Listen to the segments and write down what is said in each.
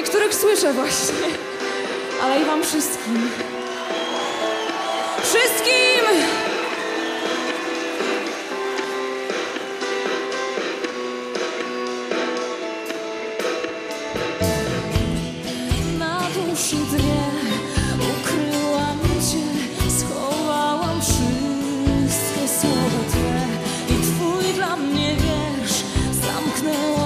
niektórych słyszę właśnie, ale i wam wszystkim. Wszystkim! Na duszy dwie ukryłam cię, schowałam wszystkie słowa twoje i twój dla mnie wiersz zamknęłam.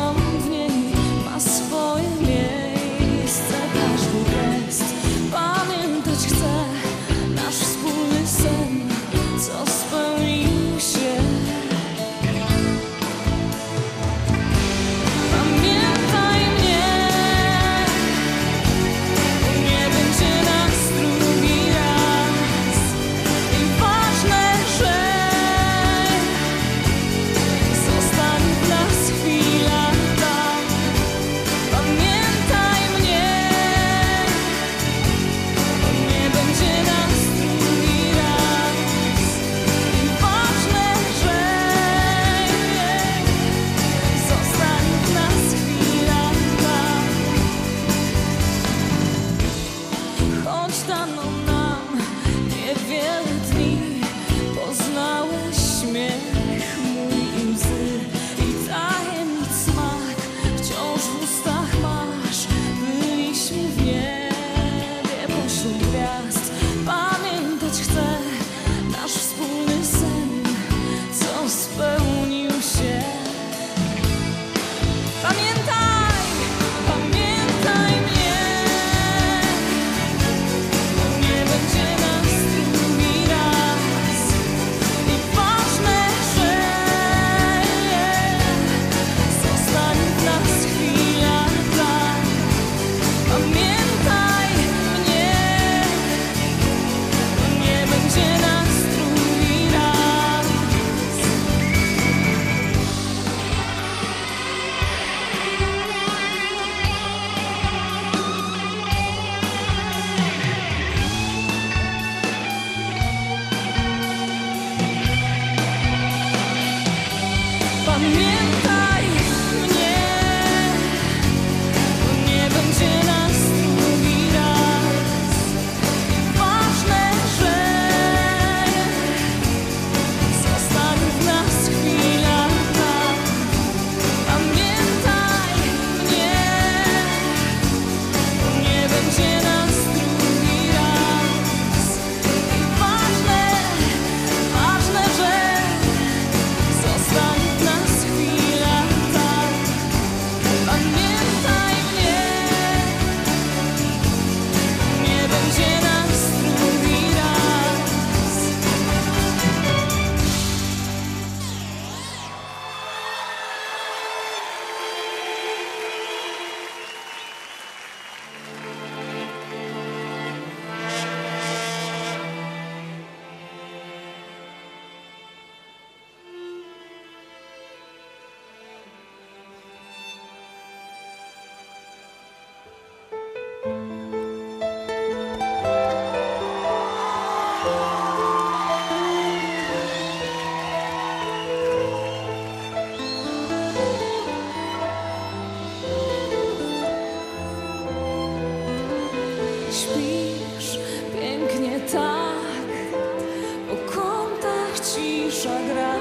cisza gra,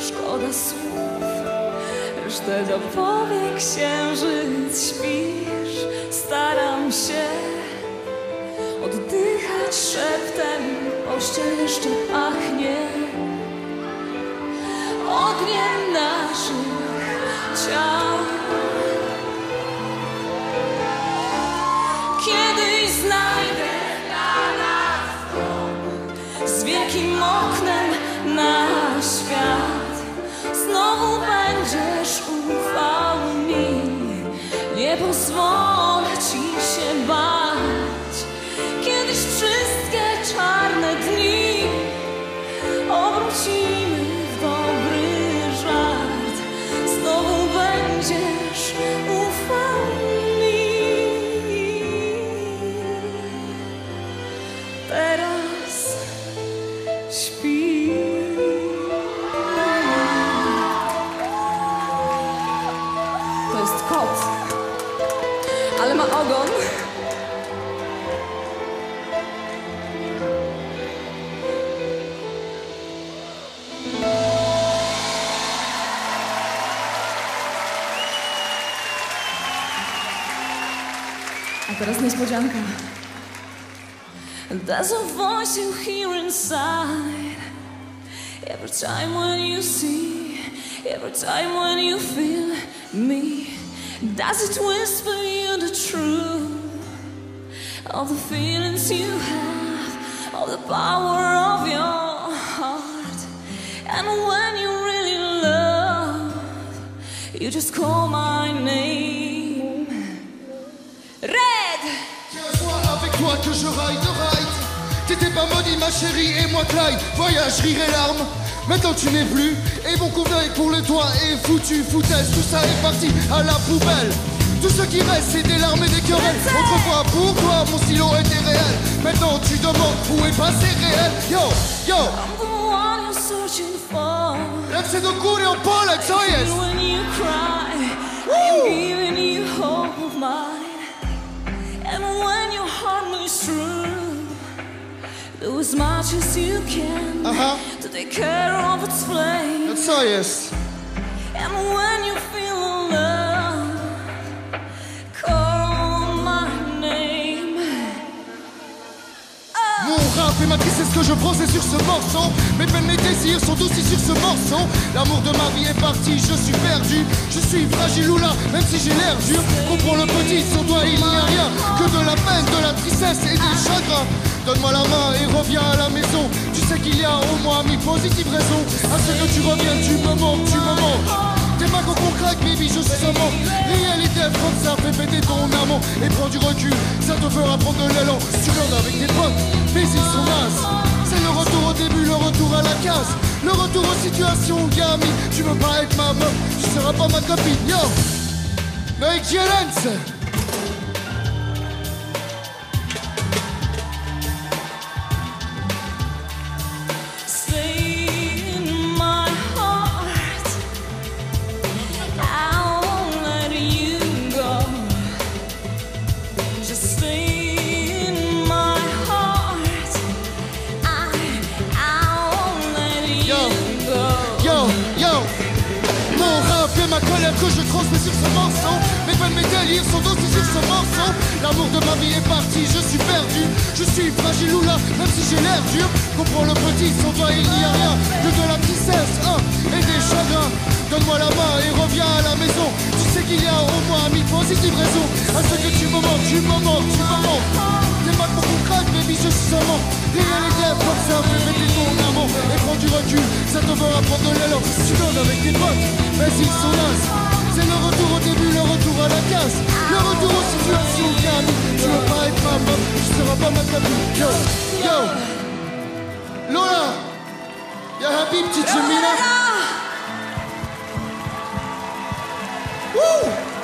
szkoda słów, resztę dopowie księżyc, śpisz, staram się oddychać szeptem, pościel jeszcze pachnie ogniem naszych ciał. Kiedyś znajdę dla nas dom z wielkim oknem na świat. Znowu będziesz ufał mi. Nie pozwolę ci się bać. Kiedyś wszystkie czarne dni Obrócimy w dobry żart. Znowu będziesz ufał teraz niespodzianka. There's a voice you hear inside. Every time when you see Every time when you feel me Does it whisper you the truth? All the feelings you have all the power of your heart. And when you really love You just call my name Que je ride, ride. T'étais pas maudit ma chérie et moi Clyde. Voyage, rire et larmes. Maintenant tu n'es plus. Et mon convoi pour le toit est foutu. Foutaise, tout ça est parti à la poubelle. Tout ce qui reste c'est des larmes et des querelles. Autrefois pour toi mon stylo était réel. Maintenant tu demandes où est passé réel. Yo, yo. I'm the one you're searching for Lecce do góry o pole, co jest? And when you cry, I'm giving you hope of mine. And when your heart moves through, do as much as you can Aha. to take care of its flame. No co jest? And when you feel alone, Mon rap et ma tristesse que je prends c'est sur ce morceau. Mes peines, mes désirs sont aussi sur ce morceau. L'amour de ma vie est parti, je suis perdu. Je suis fragile ou là, même si j'ai l'air dur. Comprends le petit, sans toi il n'y a rien Que de la peine, de la tristesse et des chagrins Donne-moi la main et reviens à la maison. Tu sais qu'il y a au moins mille positives raisons. À ce que tu reviennes, tu me manques, tu me manques T'es pas qu'on craque, baby, je suis manque Réalité comme ça, fais péter ton amant. Et prends du recul, ça te fera prendre de l'élan. Tu viens avec tes potes, mais ils sont nazes C'est le retour au début, le retour à la case. Le retour aux situations, gamine. Tu veux pas être ma meuf, tu seras pas ma copine, yo. Jelens Et ma colère que je transmets sur ce morceau. Mes peines, mes délires sont aussi sur ce morceau. L'amour de ma vie est parti, je suis perdu. Je suis fragile ou là, même si j'ai l'air dur. Comprends le petit, sans toi il n'y a rien Que de la tristesse, hein, et des chagrins. Donne-moi la main et reviens à la maison. Tu sais qu'il y a au moins mille positives raisons À ce que tu me manques, tu me manques, tu me manques T'es mal pour qu'on craque, baby, je suis Réalité, comme ça, amant Et prends du recul, ça te fera prendre de l'élan Tu donnes avec tes potes, mais ils sont nazes. C'est le retour au début, le retour à la casse Le retour aux situations calmes Tu veux pas être ma meuf, tu seras pas ma copine Yo, yo. Lola. Ya Habib, petite Jemina Woo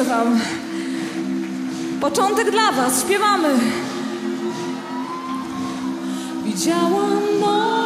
odpuszczę Wam. Początek dla Was, śpiewamy. Widziałam noc.